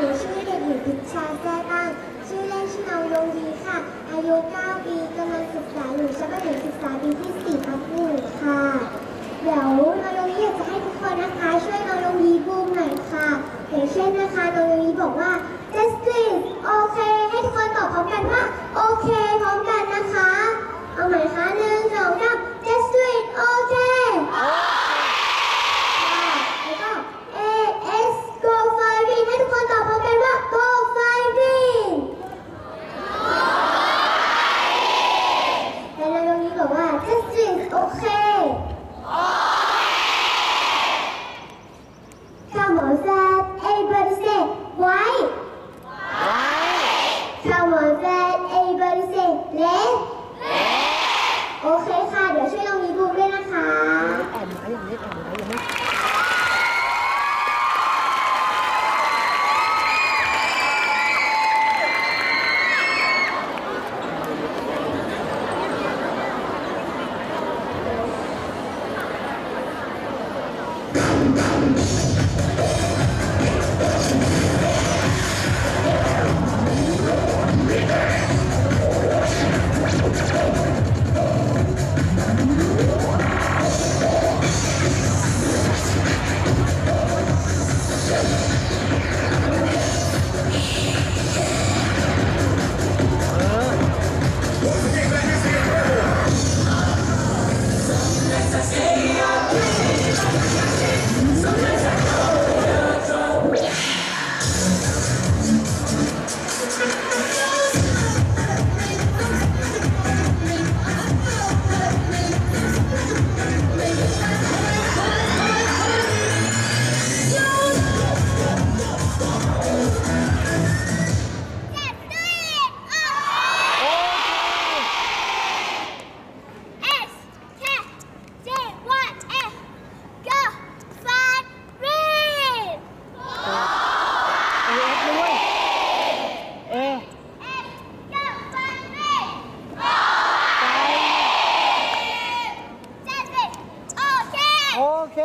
หนูชื่อเด็กหญิงพิชชาแท้ตั้งชื่อเล่นชื่อน้องยงยีค่ะ อายุ 9 ปีกำลังศึกษาอยู่ชั้นประถมศึกษาปีที่4ทับหนึ่งค่ะ เดี๋ยวน้องยงยีอยากจะให้ทุกคนนะคะ ช่วยน้องยงยีบูมหน่อยค่ะอย่างเช่นนะคะน้องยงยีบอกว่า okay. Just stay up. โอเค